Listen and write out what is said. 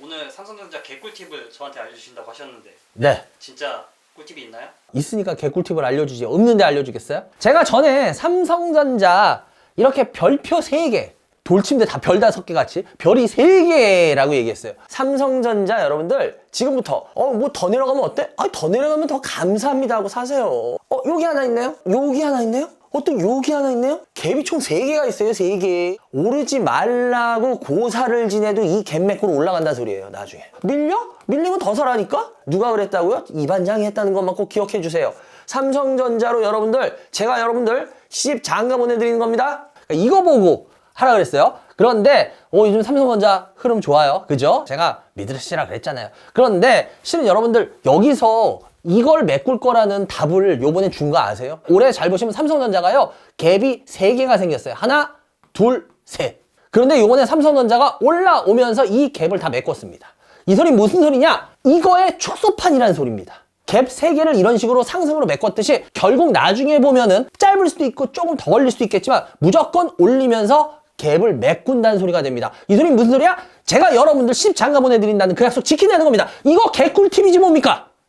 오늘 삼성전자 개꿀팁을 저한테 알려주신다고 하셨는데 네. 진짜 꿀팁이 있나요? 있으니까 개꿀팁을 알려주지. 없는데 알려주겠어요? 제가 전에 삼성전자 이렇게 별표 3개, 돌침대 다 별 다섯 개 같이 별이 3개라고 얘기했어요. 삼성전자 여러분들 지금부터 어 뭐 더 내려가면 어때? 아더 내려가면 더 감사합니다 하고 사세요. 어 여기 하나 있네요? 여기 하나 있네요? 어또 여기 하나 있네요? 갭이 총 3개가 있어요 3개 오르지 말라고 고사를 지내도 이갭 매꾸로 올라간다 소리예요 나중에 밀려? 밀리면 더 사라니까? 누가 그랬다고요? 이 반장이 했다는 것만 꼭 기억해 주세요 삼성전자로 여러분들 제가 여러분들 시집 장가 보내드리는 겁니다 그러니까 이거 보고 하라 그랬어요 그런데 어, 요즘 삼성전자 흐름 좋아요 그죠? 제가 믿으시라 그랬잖아요 그런데 실은 여러분들 여기서 이걸 메꿀 거라는 답을 요번에 준 거 아세요? 올해 잘 보시면 삼성전자가요 갭이 3개가 생겼어요 하나 둘 셋 그런데 요번에 삼성전자가 올라오면서 이 갭을 다 메꿨습니다 이 소리 무슨 소리냐? 이거의 축소판이라는 소리입니다 갭 3개를 이런 식으로 상승으로 메꿨듯이 결국 나중에 보면은 짧을 수도 있고 조금 더 걸릴 수도 있겠지만 무조건 올리면서 갭을 메꾼다는 소리가 됩니다. 이 소리 무슨 소리야? 제가 여러분들 10장가 보내드린다는 그 약속 지키는 겁니다. 이거 개꿀팁이지 뭡니까?